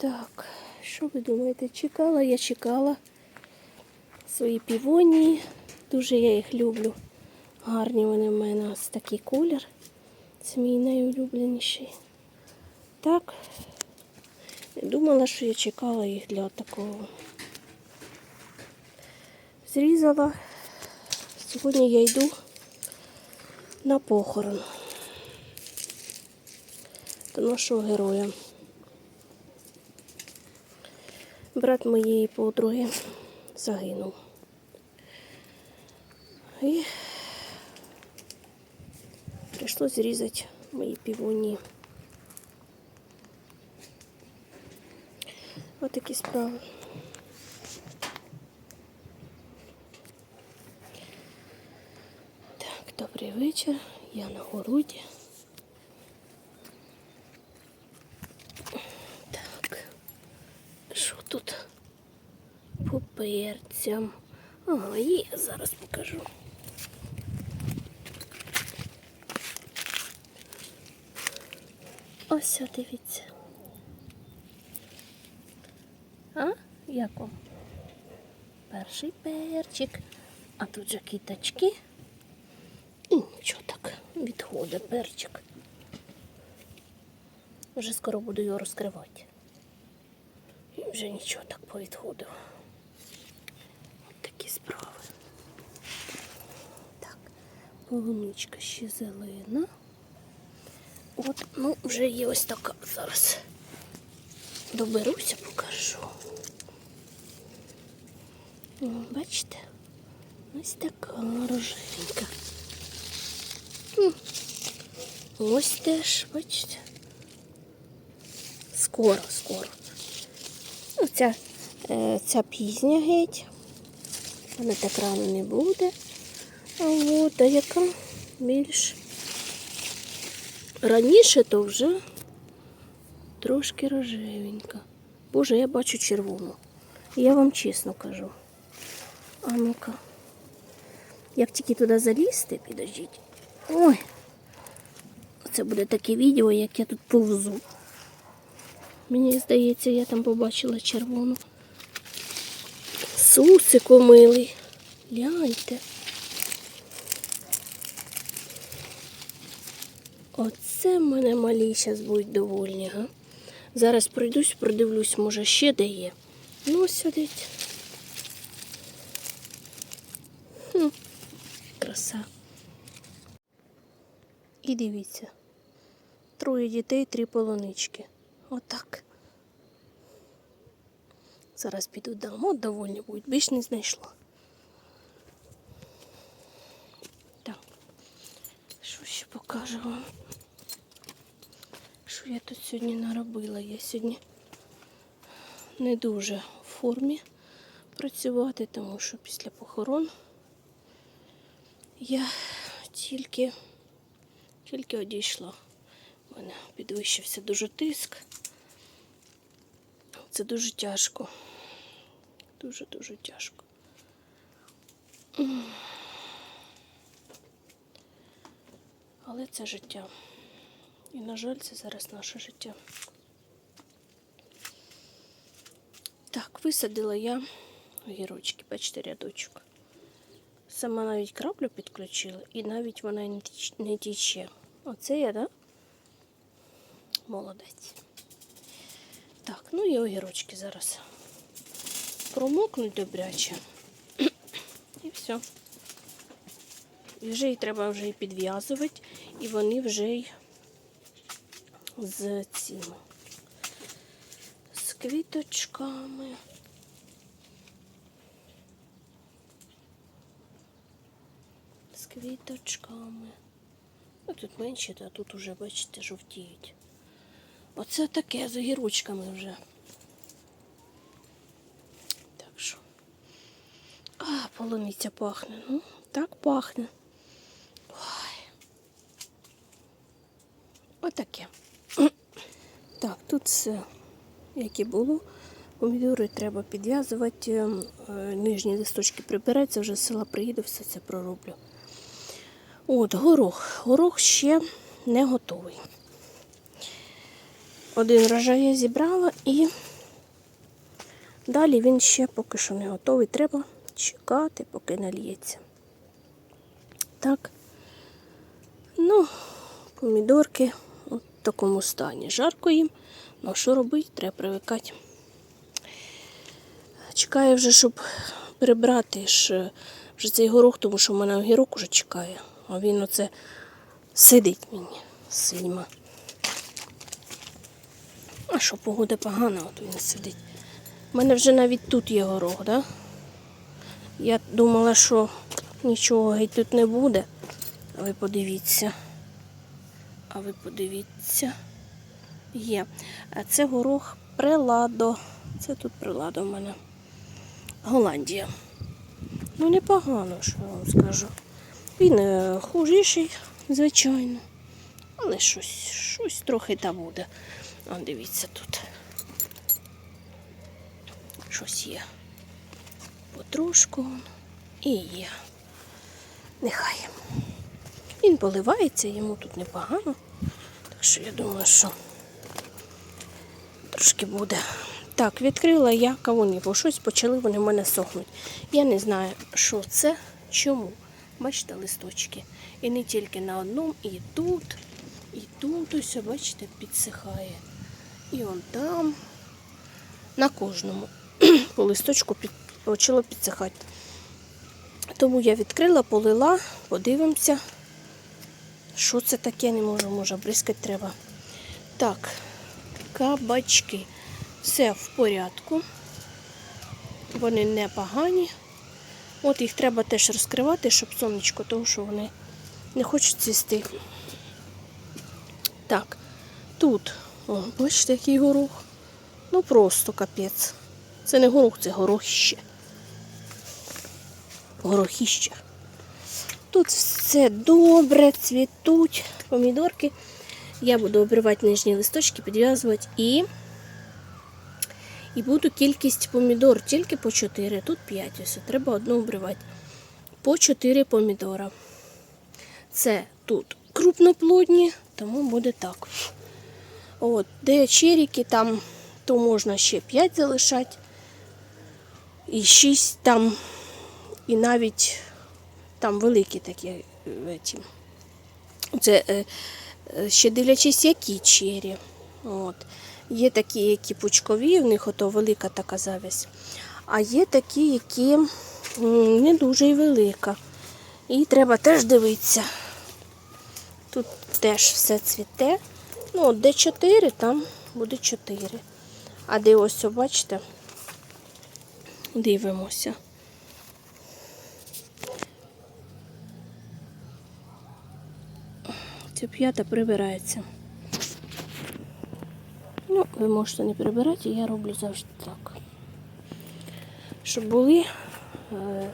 Так, що ви думаєте? Чекала, я чекала свої півонії. Дуже я їх люблю. Гарні вони в мене ось такий колір. Це мій найулюбленіший. Так. Думала, що я чекала їх для такого. Зрізала. Сьогодні я йду на похорон до нашого героя. Брат моєї подруги загинув. І прийшлось зрізати мої півонії. Ось такі справи. Так, добрий вечір. Я на городі. Так. Що тут по перцям? Ага, є, зараз покажу. Ось, дивіться. А? Як вам? Перший перчик. А тут же кіточки. І нічого так, відходить перчик. Вже скоро буду його розкривати. І вже нічого так повідходив. От такі справи. Так, полуничка ще зелена. От, ну, вже є ось така зараз. Доберуся, покажу. Бачите? Ось така рожевенька. Ось теж, бачите. Скоро, скоро. Ну, ця, е, ця пізня геть. Вона так рано не буде. А от, а яка більш раніше, то вже трошки рожевенька. Боже, я бачу червону. Я вам чесно кажу. А ну-ка. Як тільки туди залізти, підождіть. Ой. Це буде таке відео, як я тут повзу. Мені здається, я там побачила червону. Сусику милий. Гляньте. Оце мене малі зараз будуть довольні, га? Зараз пройдусь, продивлюсь, може ще де є. Ну, сидить. Хм, краса. І дивіться. Троє дітей, три полонички. Отак. Зараз піду дам. От довольні будуть. Більш не знайшла. Так. Що ще покажу вам? Я тут сьогодні наробила? Я сьогодні не дуже в формі працювати, тому що після похорон я тільки, тільки одійшла. У мене підвищився дуже тиск. Це дуже тяжко. Дуже-дуже тяжко. Але це життя. І, на жаль, це зараз наше життя. Так, висадила я огірочки, бачите, рядочок. Сама навіть краплю підключила і навіть вона не тіч- тіче. Оце я? Да? Молодець. Так, ну і огірочки зараз промокнуть добряче. І все. І вже їх треба вже і підв'язувати, і вони вже й з цими. З квіточками. З квіточками. Ну, тут менші, а тут уже, бачите, жовтіють. Оце таке з огірочками вже. Так що. А, полуниця пахне. Ну, так пахне. Ой. Отаке. Так, як і було. Помідори треба підв'язувати, ем, е, нижні листочки прибираються, вже з села приїду, все це пророблю. От, горох. Горох ще не готовий. Один рожай я зібрала і Далі він ще поки що не готовий. Треба чекати, поки нальється. Так. Ну, помідорки в такому стані. Жарко їм. Ну, що робити? Треба привикати. Чекаю вже, щоб прибрати ж е, вже цей горох, тому що в мене огірок уже чекає. А він оце сидить мені сильно. А що погода погана, от він сидить. У мене вже навіть тут є горох, да? Я думала, що нічого геть тут не буде. А ви подивіться. А ви подивіться. Є. А це горох Преладо. Це тут Преладо в мене. Голландія. Ну, непогано, що я вам скажу. Він е, хужіший, звичайно. Але щось, щось трохи та буде. А дивіться тут. Щось є. Потрошку і є. Нехай. Він поливається, йому тут непогано. Так що я думаю, що трошки буде. Так, відкрила я кавуни, бо щось почали вони в мене сохнуть. Я не знаю, що це, чому. Бачите, листочки. І не тільки на одному, і тут, і тут ось, бачите, підсихає. І он там. На кожному по листочку під, почало підсихати. Тому я відкрила, полила, подивимося, що це таке, не можу, може, бризкати треба. Так, кабачки. Все в порядку. Вони не погані. От їх треба теж розкривати, щоб сонечко, тому що вони не хочуть цвісти. Так, тут, о, бачите, який горох. Ну просто капець. Це не горох, це горохіще. Горохіще. Тут все добре, цвітуть помідорки. Я буду обривати нижні листочки, підв'язувати і і буду кількість помідор тільки по 4. Тут 5. Ось треба одну обривати. По 4 помідора. Це тут крупноплодні, тому буде так. От, де черіки, там то можна ще 5 залишати. І 6 там, і навіть там великі такі. е. Це е, ще дивлячись, які чері. От. Є такі, які пучкові, в них ото велика така завість. А є такі, які не дуже й велика. І треба теж дивитися. Тут теж все цвіте. Ну, от де 4, там буде 4. А де ось, бачите, дивимося. Ця п'ята прибирається. Ну, ви можете не прибирати, я роблю завжди так. Щоб були е,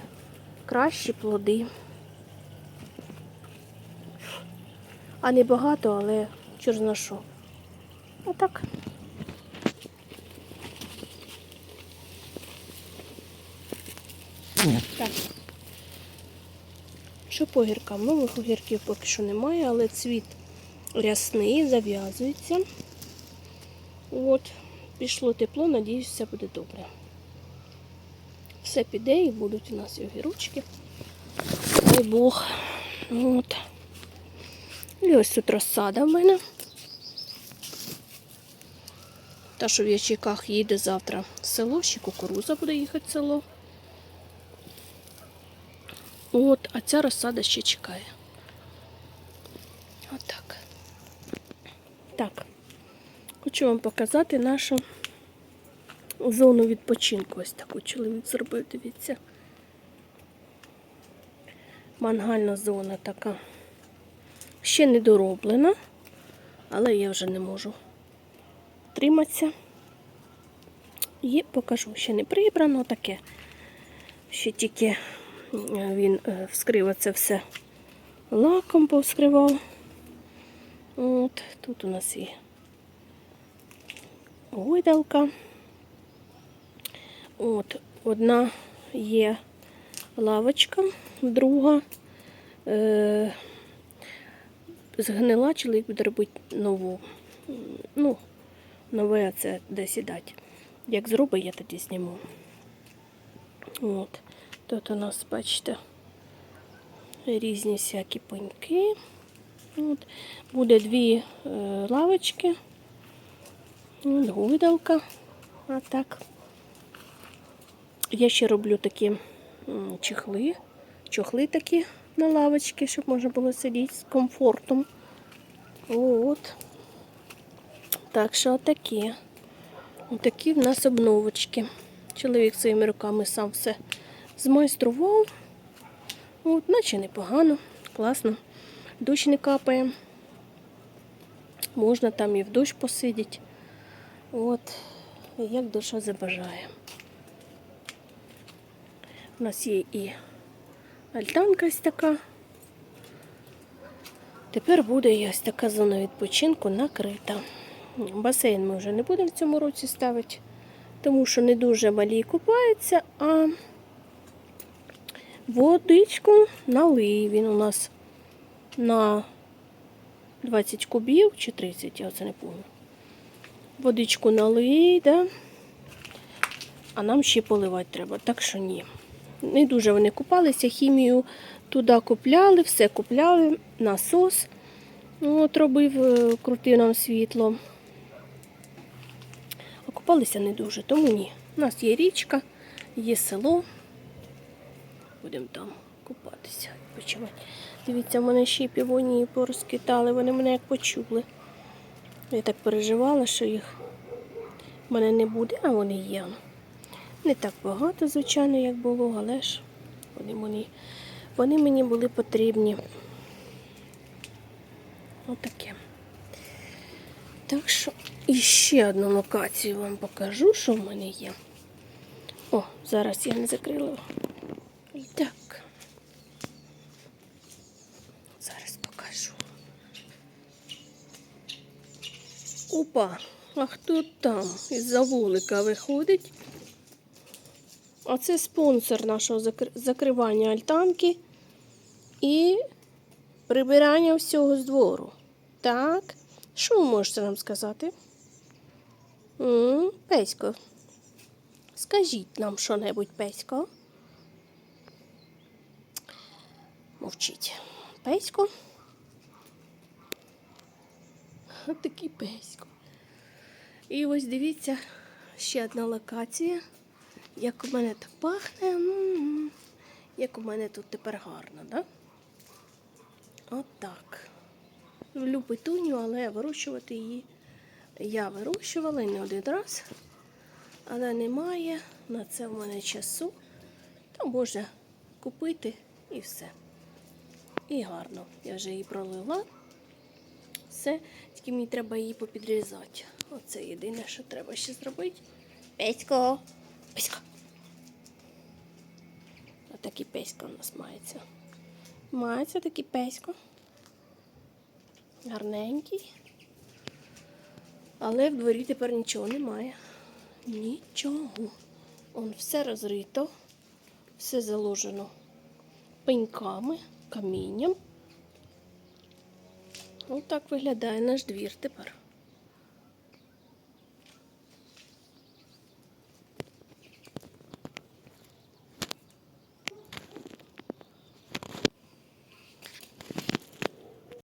кращі плоди. А не багато, але чор що. Отак. Так. Що по гіркам? Нових огірків поки що немає, але цвіт рясний, зав'язується. От, пішло тепло, надіюсь, все буде добре. Все піде і будуть у нас і огірочки. Дай Бог. От. І ось тут розсада в мене. Та, що в Ячейках їде завтра в село, ще кукуруза буде їхати в село. От, а ця розсада ще чекає. Отак. Так. Хочу вам показати нашу зону відпочинку. Ось таку чоловік зробив, дивіться. Мангальна зона така. Ще не дороблена, але я вже не можу триматися. І покажу, ще не прибрано таке. Ще тільки він е, вскрив це все лаком повскривав. От, тут у нас і гойдалка. От, одна є лавочка, друга е, згнила, чоловік буде робити нову. Ну, нове це де сідати. Як зробить, я тоді зніму. От. Тут у нас, бачите, різні всякі пеньки. От. Буде дві е, лавочки. От, гойдалка. А так. Я ще роблю такі чехли, чохли такі на лавочки, щоб можна було сидіти з комфортом. От. Так що такі. Такі в нас обновочки. Чоловік своїми руками сам все змайстрував. От, наче непогано, класно. Дощ не капає. Можна там і в дощ посидіти. От, як душа забажає. У нас є і альтанка ось така. Тепер буде і ось така зона відпочинку накрита. Басейн ми вже не будемо в цьому році ставити, тому що не дуже малі купаються, а водичку налий він у нас на 20 кубів чи 30, я це не пам'ятаю. Водичку налий, да? а нам ще поливати треба, так що ні. Не дуже вони купалися, хімію туди купляли, все купляли, насос от, робив, е, крутив нам світло. А купалися не дуже, тому ні. У нас є річка, є село. Будемо там купатися, відпочивати. Дивіться, в мене ще й півонії порозкитали, вони мене як почули. Я так переживала, що їх в мене не буде, а вони є. Не так багато, звичайно, як було, але ж вони мені, вони мені були потрібні. Отаке. Так що і ще одну локацію вам покажу, що в мене є. О, зараз я не закрила. І так. Зараз покажу. Опа, а хто там із-за вулика виходить? А це спонсор нашого закривання альтанки і прибирання всього з двору. Так, що ви можете нам сказати? Песько, скажіть нам що-небудь, Песько. Мовчіть. Песько. От такий песько. І ось дивіться, ще одна локація. Як у мене так пахне. Як у мене тут тепер гарно, да? От так. Люблю петуню, але вирощувати її я вирощувала не один раз. Але немає на це в мене часу. То можна купити і все. І гарно. Я вже її пролила. Все, тільки мені треба її попідрізати. Оце єдине, що треба ще зробити. Песько! Песько! Отакий песько у нас мається. Мається такий песько. Гарненький. Але в дворі тепер нічого немає. Нічого. Он все розрито, все заложено пеньками, камінням. Ось так виглядає наш двір тепер.